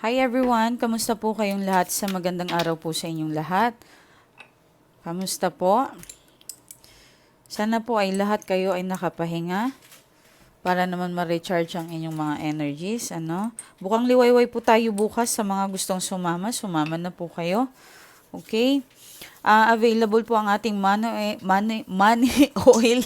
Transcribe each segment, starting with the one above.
Hi everyone, kamusta po kayong lahat sa magandang araw po sa inyong lahat? Kamusta po? Sana po ay lahat kayo ay nakapahinga para naman ma-recharge ang inyong mga energies, ano? Bukang liwayway po tayo bukas sa mga gustong sumama, sumama na po kayo. Okay? Ah, available po ang ating money, money, money oil.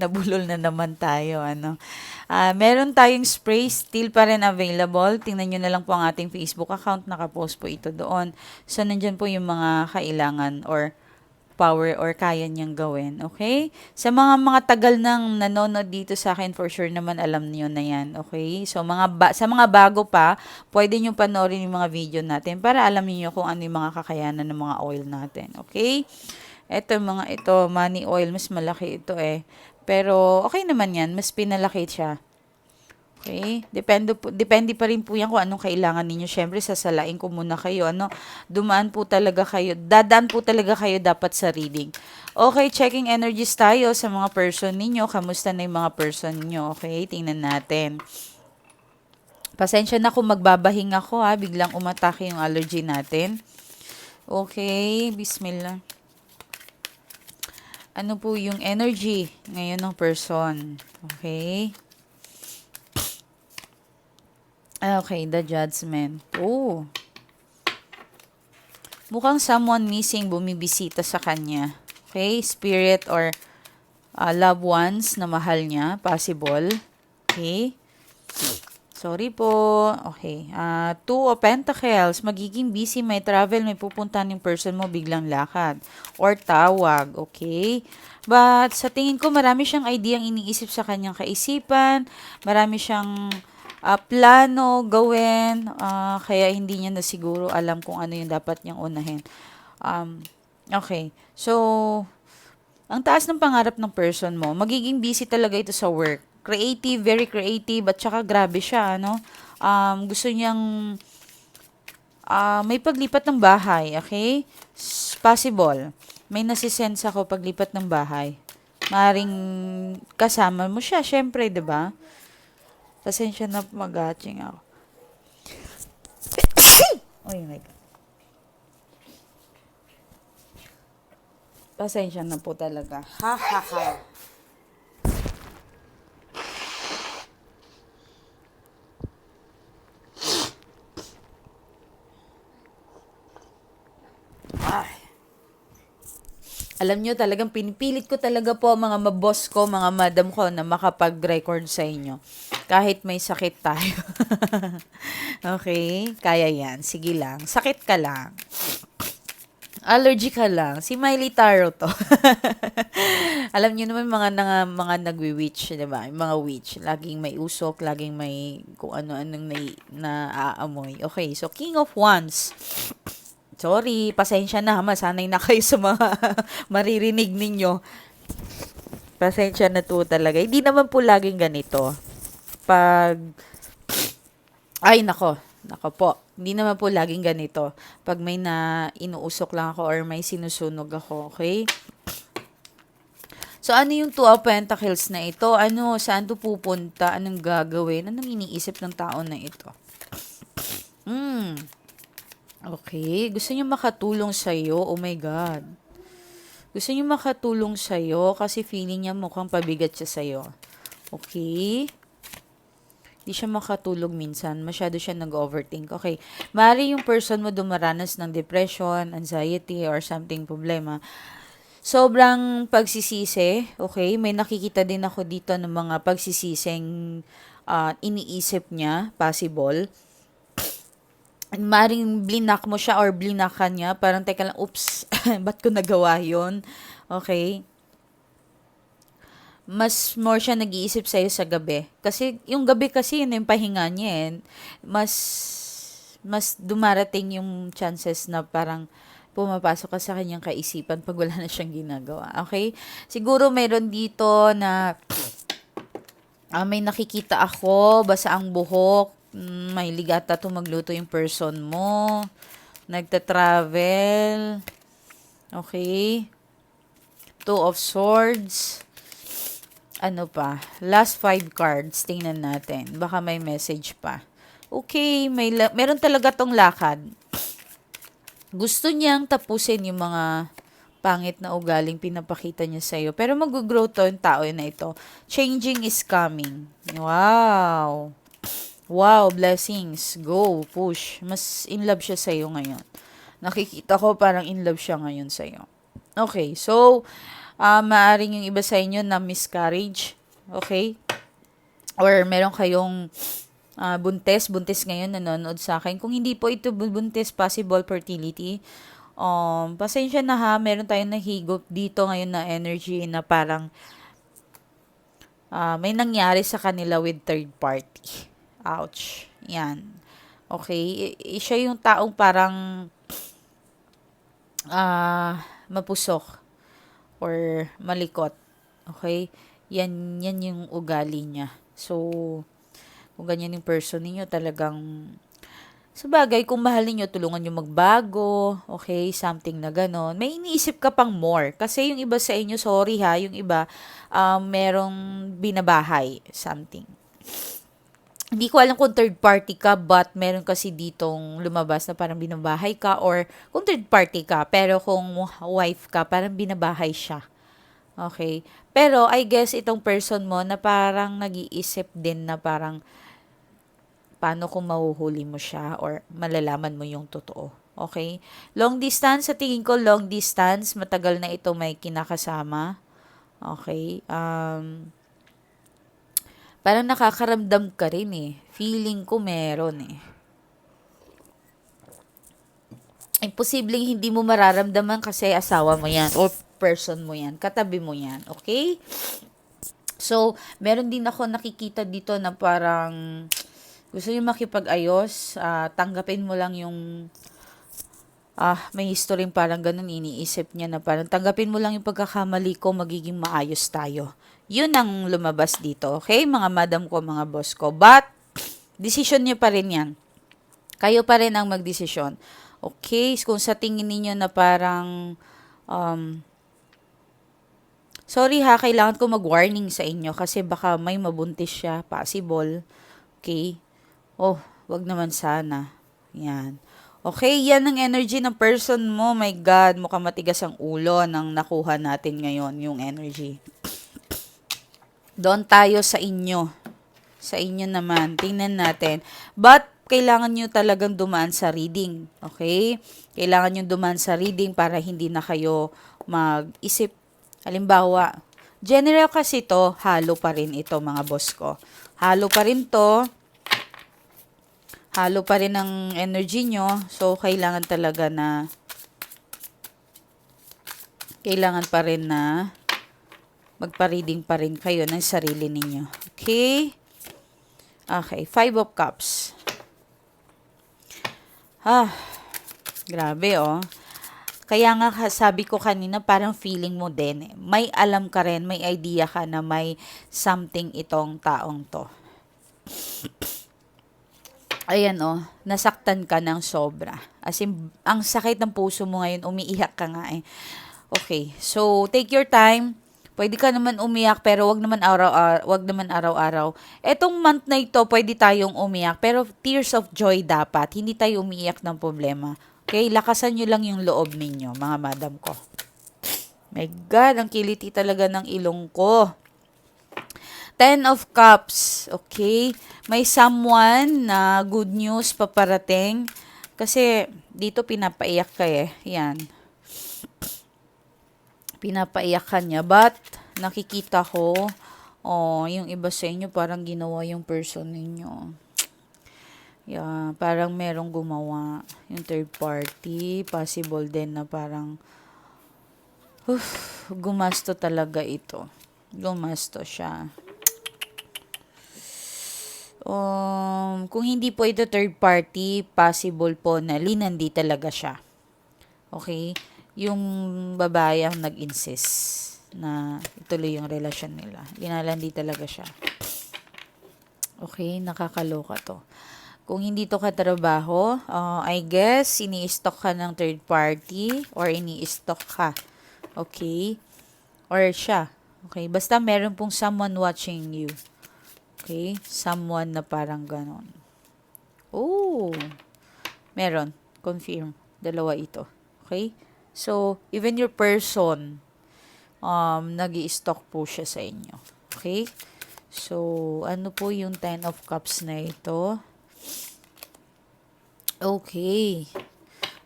Nabulol na naman tayo, ano. Ah, meron tayong spray still pa rin available. Tingnan nyo na lang po ang ating Facebook account. Nakapost po ito doon. So, nandyan po yung mga kailangan or power or kaya niyang gawin. Okay? Sa mga mga tagal nang nanonood dito sa akin, for sure naman alam niyo na yan. Okay? So, mga ba- sa mga bago pa, pwede niyo panoorin yung mga video natin para alam niyo kung ano yung mga kakayanan ng mga oil natin. Okay? Ito, mga ito, money oil, mas malaki ito eh. Pero, okay naman yan. Mas pinalaki siya. Okay? Depende, po, depende pa rin po yan kung anong kailangan ninyo. Siyempre, sasalain ko muna kayo. Ano, dumaan po talaga kayo. Dadaan po talaga kayo dapat sa reading. Okay, checking energies tayo sa mga person ninyo. Kamusta na yung mga person ninyo? Okay, tingnan natin. Pasensya na kung magbabahinga ako ha. Biglang umatake yung allergy natin. Okay, bismillah. Ano po yung energy ngayon ng person? Okay. Okay, the judgment. Oh. Mukhang someone missing bumibisita sa kanya. Okay, spirit or uh, loved ones na mahal niya, possible. Okay. Sorry po. Okay. Uh, two of Pentacles. Magiging busy, may travel, may pupunta ng person mo, biglang lakad. Or tawag. Okay. But sa tingin ko, marami siyang idea ang iniisip sa kanyang kaisipan. Marami siyang uh, plano gawin, uh, kaya hindi niya na siguro alam kung ano yung dapat niyang unahin. Um, okay. So, ang taas ng pangarap ng person mo, magiging busy talaga ito sa work. Creative, very creative, at saka grabe siya, ano? Um, gusto niyang uh, may paglipat ng bahay, okay? Possible. May nasisense ako paglipat ng bahay. Maring kasama mo siya, syempre, 'di ba? Pasensya na mag-atching ako. oh my God. Pasensya na po talaga. Ha ha ha. Ay. Alam nyo, talagang pinipilit ko talaga po mga maboss ko, mga madam ko na makapag-record sa inyo. Kahit may sakit tayo. okay? Kaya yan. Sige lang. Sakit ka lang. Allergy ka lang. Si Miley Taro to. Alam niyo naman mga nga, mga nagwi-witch, 'di ba? Mga witch, laging may usok, laging may kung ano-anong na, naaamoy. Okay, so King of Wands. Sorry, pasensya na, masanay na kayo sa mga maririnig ninyo. Pasensya na to talaga. Hindi naman po laging ganito. Pag ay nako, nako po. Hindi naman po laging ganito. Pag may na inuusok lang ako or may sinusunog ako, okay? So, ano yung two of pentacles na ito? Ano, saan to pupunta? Anong gagawin? Anong iniisip ng tao na ito? Hmm. Okay. Gusto niyo makatulong sa'yo? Oh my God. Gusto niyo makatulong sa'yo kasi feeling niya mukhang pabigat siya sa'yo. Okay? Di siya makatulog minsan. Masyado siya nag-overthink. Okay. Mari yung person mo dumaranas ng depression, anxiety, or something problema. Sobrang pagsisisi. Okay. May nakikita din ako dito ng mga pagsisising uh, iniisip niya. Possible. Maring blinak mo siya or blinak ka niya. Parang, teka lang, oops, ba't ko nagawa yon Okay mas more siya nag-iisip sa'yo sa gabi. Kasi yung gabi kasi yun yung pahinga niya eh. Mas, mas dumarating yung chances na parang pumapasok ka sa kanyang kaisipan pag wala na siyang ginagawa. Okay? Siguro meron dito na uh, may nakikita ako, basa ang buhok, mm, may ligata to magluto yung person mo, nagta-travel, okay? Two of Swords, ano pa, last five cards, tingnan natin. Baka may message pa. Okay, may meron talaga tong lakad. Gusto niyang tapusin yung mga pangit na ugaling pinapakita niya sa'yo. Pero mag-grow to yung tao na ito. Changing is coming. Wow. Wow, blessings. Go, push. Mas in love siya sa'yo ngayon. Nakikita ko parang in love siya ngayon sa'yo. Okay, so, uh, maaring yung iba sa inyo na miscarriage. Okay? Or meron kayong uh, buntis, buntis ngayon nanonood sa akin. Kung hindi po ito buntis, possible fertility. Um, pasensya na ha, meron tayong nahigop dito ngayon na energy na parang uh, may nangyari sa kanila with third party. Ouch. Yan. Okay. I- siya yung taong parang uh, mapusok or malikot. Okay? Yan, yan yung ugali niya. So, kung ganyan yung person ninyo, talagang sa bagay, kung mahal niyo tulungan niyo magbago, okay, something na ganon. May iniisip ka pang more. Kasi yung iba sa inyo, sorry ha, yung iba, um, merong binabahay, something. Hindi ko alam kung third party ka, but meron kasi ditong lumabas na parang binabahay ka, or kung third party ka, pero kung wife ka, parang binabahay siya. Okay? Pero, I guess, itong person mo na parang nag-iisip din na parang, paano kung mahuhuli mo siya or malalaman mo yung totoo. Okay? Long distance, sa tingin ko long distance, matagal na ito may kinakasama. Okay? Um, parang nakakaramdam ka rin eh. Feeling ko meron eh. Imposibleng hindi mo mararamdaman kasi asawa mo yan or person mo yan. Katabi mo yan. Okay? So, meron din ako nakikita dito na parang gusto niyo makipag-ayos, uh, tanggapin mo lang yung ah, may history parang ganun iniisip niya na parang tanggapin mo lang yung pagkakamali ko, magiging maayos tayo. Yun ang lumabas dito, okay? Mga madam ko, mga boss ko. But, decision niyo pa rin yan. Kayo pa rin ang magdesisyon. Okay? Kung sa tingin niyo na parang, um, sorry ha, kailangan ko mag-warning sa inyo kasi baka may mabuntis siya, possible. Okay? Oh, wag naman sana. Yan. Okay, yan ang energy ng person mo. My God, mukhang matigas ang ulo ng nakuha natin ngayon, yung energy. Doon tayo sa inyo. Sa inyo naman. Tingnan natin. But, kailangan nyo talagang dumaan sa reading. Okay? Kailangan nyo dumaan sa reading para hindi na kayo mag-isip. Halimbawa, general kasi to, halo pa rin ito mga boss ko. Halo pa rin to halo pa rin ang energy nyo. So, kailangan talaga na kailangan pa rin na magpa-reading pa rin kayo ng sarili ninyo. Okay? Okay, Five of Cups. Ah, grabe oh. Kaya nga sabi ko kanina parang feeling mo din eh. May alam ka rin, may idea ka na may something itong taong to ayan oh, nasaktan ka ng sobra. As in, ang sakit ng puso mo ngayon, umiiyak ka nga eh. Okay, so take your time. Pwede ka naman umiyak pero wag naman araw-araw, wag naman araw-araw. Etong month na ito, pwede tayong umiyak pero tears of joy dapat. Hindi tayo umiiyak ng problema. Okay, lakasan nyo lang yung loob ninyo, mga madam ko. My God, ang kiliti talaga ng ilong ko. Ten of Cups, okay? May someone na good news paparating. Kasi dito pinapaiyak ka eh. Yan. Pinapaiyak ka niya. But, nakikita ko, oh, yung iba sa inyo parang ginawa yung person ninyo. Yeah, parang merong gumawa yung third party. Possible din na parang, uf, gumasto talaga ito. Gumasto siya um, kung hindi po ito third party, possible po na linandi talaga siya. Okay? Yung babae ang nag-insist na ituloy yung relasyon nila. Linalandi talaga siya. Okay? Nakakaloka to. Kung hindi to katrabaho, uh, I guess, ini-stock ka ng third party or ini-stock ka. Okay? Or siya. Okay? Basta meron pong someone watching you. Okay? Someone na parang ganon. Oh, meron. Confirm. Dalawa ito. Okay? So, even your person, um, nag stock po siya sa inyo. Okay? So, ano po yung Ten of Cups na ito? Okay.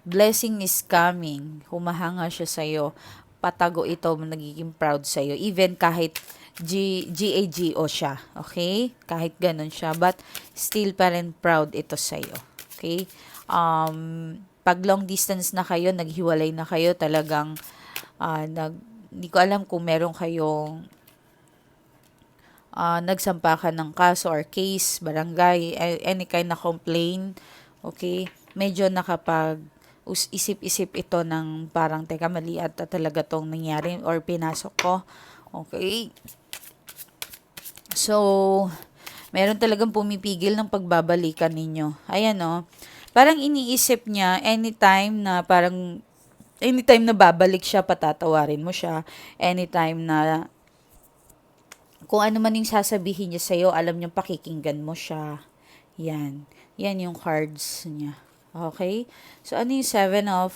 Blessing is coming. Humahanga siya sa'yo. Patago ito, nagiging proud sa'yo. Even kahit G, GAGO siya. Okay? Kahit ganun siya. But, still pa rin proud ito sa'yo. Okay? Um, pag long distance na kayo, naghiwalay na kayo, talagang, uh, nag, hindi ko alam kung meron kayong uh, nagsampakan ng kaso or case, barangay, any kind na complaint, okay, medyo nakapag isip-isip ito ng parang teka mali at talaga tong nangyari or pinasok ko. Okay. So, meron talagang pumipigil ng pagbabalikan ninyo. Ayan o. Oh. Parang iniisip niya anytime na parang anytime na babalik siya, patatawarin mo siya. Anytime na kung ano man yung sasabihin niya sa'yo, alam niyo pakikinggan mo siya. Yan. Yan yung cards niya. Okay? So, ano yung Seven of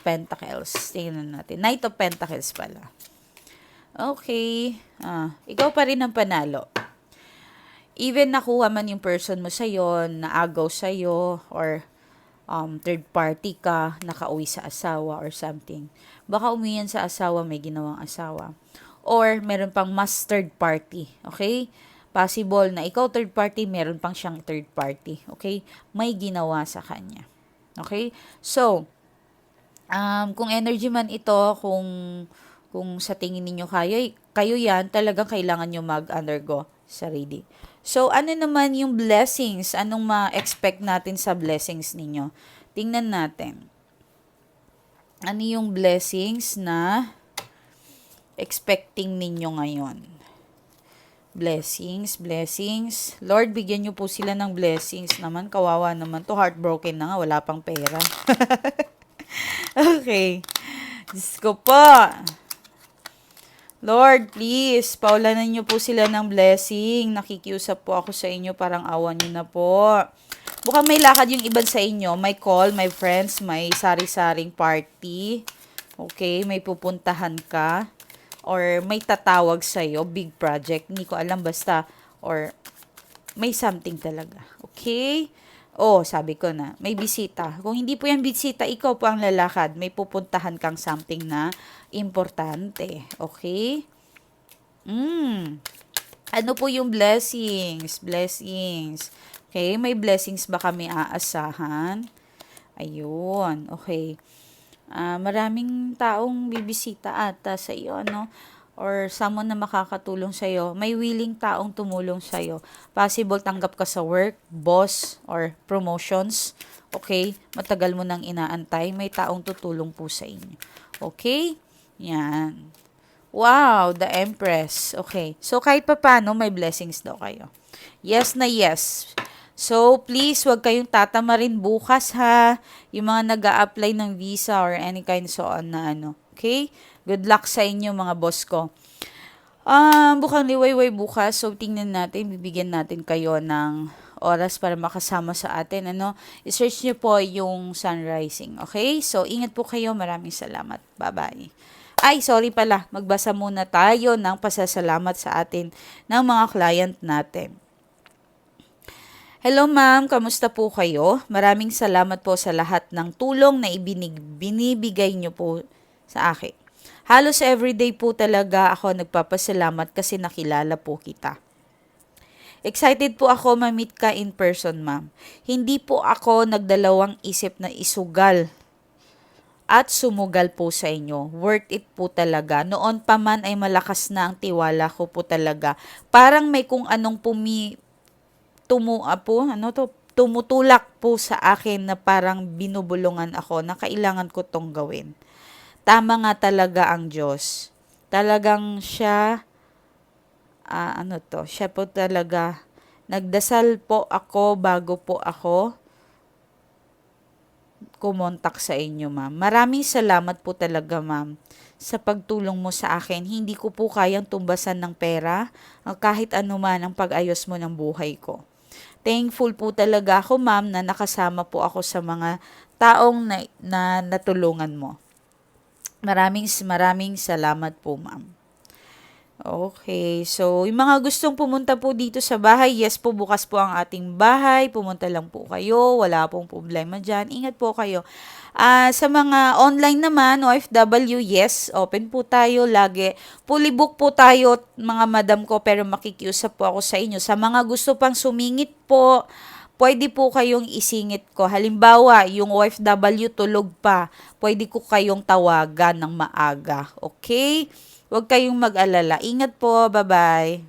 Pentacles? Tingnan natin. Knight of Pentacles pala. Okay. Ah, ikaw pa rin ang panalo. Even nakuha man yung person mo sa'yo, naagaw sa'yo, or um, third party ka, nakauwi sa asawa or something. Baka umiyan sa asawa, may ginawang asawa or meron pang mas third party. Okay? Possible na ikaw third party, meron pang siyang third party. Okay? May ginawa sa kanya. Okay? So, um, kung energy man ito, kung kung sa tingin ninyo kayo, kayo yan, talagang kailangan nyo mag-undergo sarili. So, ano naman yung blessings? Anong ma-expect natin sa blessings ninyo? Tingnan natin. Ano yung blessings na expecting ninyo ngayon? Blessings, blessings. Lord, bigyan niyo po sila ng blessings naman. Kawawa naman to. Heartbroken na nga. Wala pang pera. okay. Diyos ko po. Lord, please, paulanan niyo po sila ng blessing. Nakikiusap po ako sa inyo, parang awan niyo na po. Bukang may lakad yung iba sa inyo. May call, may friends, may sari-saring party. Okay, may pupuntahan ka or may tatawag sa iyo, big project, hindi ko alam basta or may something talaga. Okay? Oh, sabi ko na, may bisita. Kung hindi po yan bisita, ikaw po ang lalakad. May pupuntahan kang something na importante. Okay? Mm. Ano po yung blessings? Blessings. Okay, may blessings ba kami aasahan? Ayun, okay uh, maraming taong bibisita ata sa iyo, ano? Or someone na makakatulong sa iyo. May willing taong tumulong sa iyo. Possible tanggap ka sa work, boss, or promotions. Okay? Matagal mo nang inaantay. May taong tutulong po sa inyo. Okay? Yan. Wow, the Empress. Okay. So, kahit pa paano, may blessings daw kayo. Yes na yes. So, please, wag kayong tatamarin bukas ha. Yung mga nag apply ng visa or any kind so on na ano. Okay? Good luck sa inyo mga boss ko. Um, bukang liwayway bukas. So, tingnan natin. Bibigyan natin kayo ng oras para makasama sa atin. Ano? I-search nyo po yung sunrising. Okay? So, ingat po kayo. Maraming salamat. Bye-bye. Ay, sorry pala. Magbasa muna tayo ng pasasalamat sa atin ng mga client natin. Hello ma'am, kamusta po kayo? Maraming salamat po sa lahat ng tulong na ibinig, binibigay niyo po sa akin. Halos everyday po talaga ako nagpapasalamat kasi nakilala po kita. Excited po ako ma-meet ka in person, ma'am. Hindi po ako nagdalawang isip na isugal at sumugal po sa inyo. Worth it po talaga. Noon pa man ay malakas na ang tiwala ko po talaga. Parang may kung anong pumi tumu po, ano to, tumutulak po sa akin na parang binubulungan ako na kailangan ko tong gawin. Tama nga talaga ang Diyos. Talagang siya, uh, ano to, siya po talaga, nagdasal po ako bago po ako kumontak sa inyo, ma'am. Maraming salamat po talaga, ma'am, sa pagtulong mo sa akin. Hindi ko po kayang tumbasan ng pera, kahit anuman ang pag-ayos mo ng buhay ko. Thankful po talaga ako, ma'am, na nakasama po ako sa mga taong na, na natulungan mo. Maraming maraming salamat po, ma'am. Okay, so yung mga gustong pumunta po dito sa bahay, yes po, bukas po ang ating bahay. Pumunta lang po kayo, wala pong problema dyan. Ingat po kayo. Ah, sa mga online naman, OFW, yes, open po tayo lagi. Fully book po tayo, mga madam ko, pero makikiusap po ako sa inyo. Sa mga gusto pang sumingit po, pwede po kayong isingit ko. Halimbawa, yung OFW tulog pa, pwede ko kayong tawagan ng maaga. Okay? Huwag kayong mag-alala. Ingat po. Bye-bye.